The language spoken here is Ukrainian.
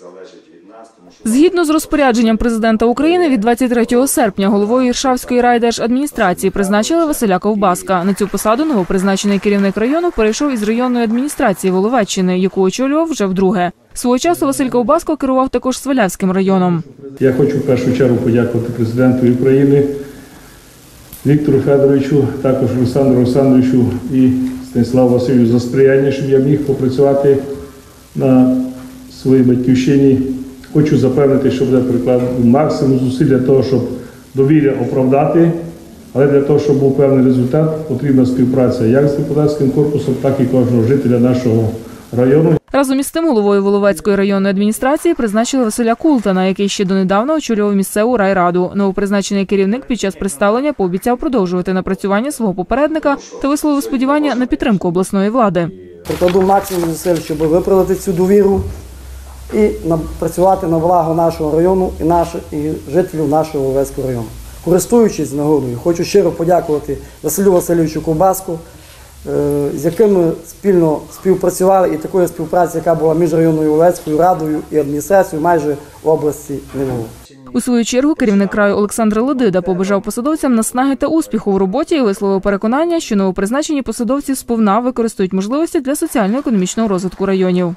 залежить від нас, тому що Згідно з розпорядженням президента України від 23 серпня головою Іршавської райдержадміністрації призначили Василя Ковбаска. На цю посаду новопризначений керівник району перейшов із районної адміністрації Воловеччини, яку очолював вже вдруге. Свого часу Василь Ковбаско керував також Свалявським районом. Я хочу в першу чергу подякувати президенту України Віктору Федоровичу, також Олександру Олександровичу і Станіславу Васильовичу за сприяння, щоб я міг попрацювати на своїй батьківщині. Хочу запевнити, що буде прикладено максимум зусиль для того, щоб довір'я оправдати, але для того, щоб був певний результат, потрібна співпраця як з депутатським корпусом, так і кожного жителя нашого району. Разом із тим головою Воловецької районної адміністрації призначили Василя Култана, який ще донедавна очолював місцеву райраду. Новопризначений керівник під час представлення пообіцяв продовжувати напрацювання свого попередника та висловив сподівання на підтримку обласної влади. прикладу максимум зусиль, щоб виправити цю довіру і працювати на благо нашого району і, наших, і жителів нашого Ловецького району. Користуючись нагодою, хочу щиро подякувати Василю Васильовичу Ковбаску, е, з яким ми спільно співпрацювали, і такої співпраці, яка була між районною Ловецькою радою і адміністрацією, майже області не було. У свою чергу керівник краю Олександр Ледида побажав посадовцям наснаги та успіху в роботі і висловив переконання, що новопризначені посадовці сповна використають можливості для соціально-економічного розвитку районів.